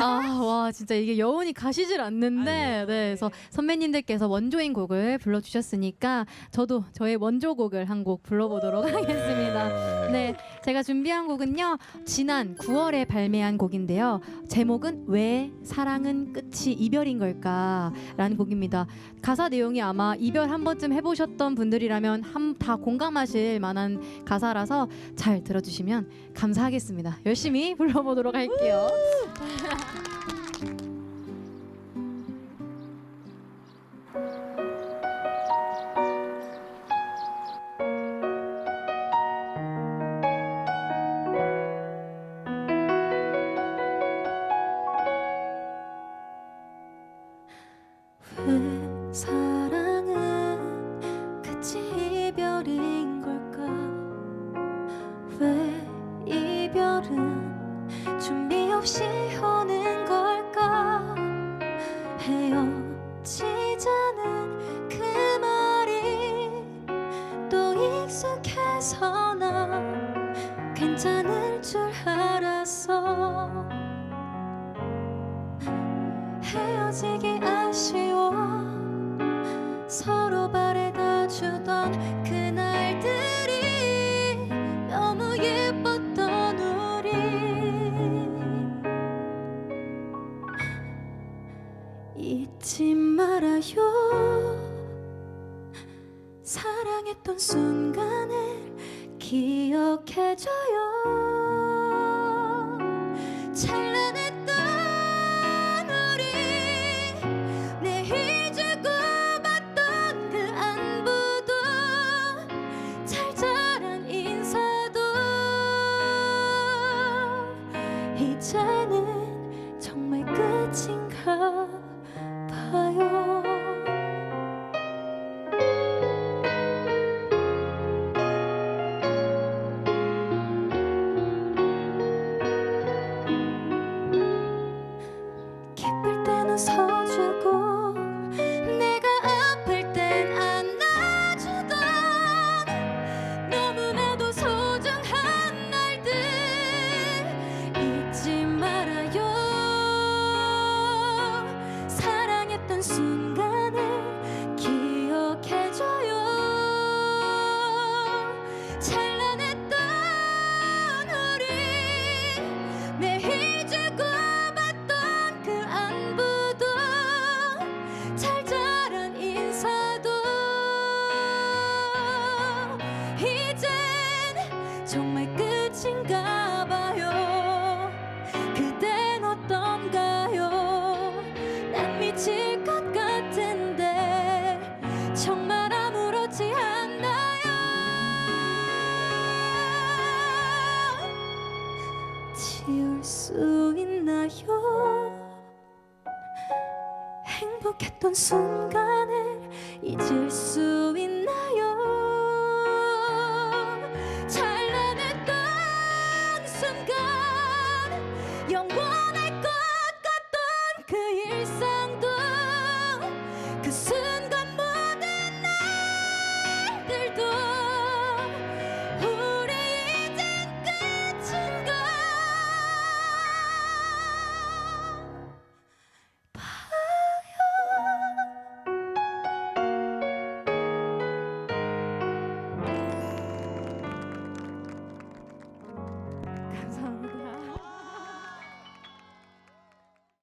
아, 와, 진짜 이게 여운이 가시질 않는데, 아이고. 네, 그래서 선배님들께서 원조인 곡을 불러주셨으니까 저도 저의 원조곡을 한 곡 불러보도록 하겠습니다. 네, 제가 준비한 곡은요, 지난 9월에 발매한 곡인데요. 제목은 왜 사랑은 끝이 이별인 걸까? 라는 곡입니다. 가사 내용이 아마 이별 한 번쯤 해보셨던 분들이라면 한, 다 공감하실 만한 가사라서 잘 들어주시면 감사하겠습니다. 열심히 불러보도록 할게요. 없이 오는 걸까? 헤어지자는 그 말이 또 익숙해서 나 괜찮을 줄 알았어 헤어지기 아쉬워 잊지 말아요. 사랑했던 순간을 기억해줘요. 찬란했던 우리 내일 주고 받던 그 안부도 잘잘한 인사도 이제는 사랑했던 순간을 기억해줘요. 찬란했던 우리 매일 주고받던 그 안부도 잘잘한 인사도 이젠 정말 끝인가 봐요. 그댄 어떤가요? 난 미칠 지울 수 있나요? 행복했던 순간을 잊을 수 있나요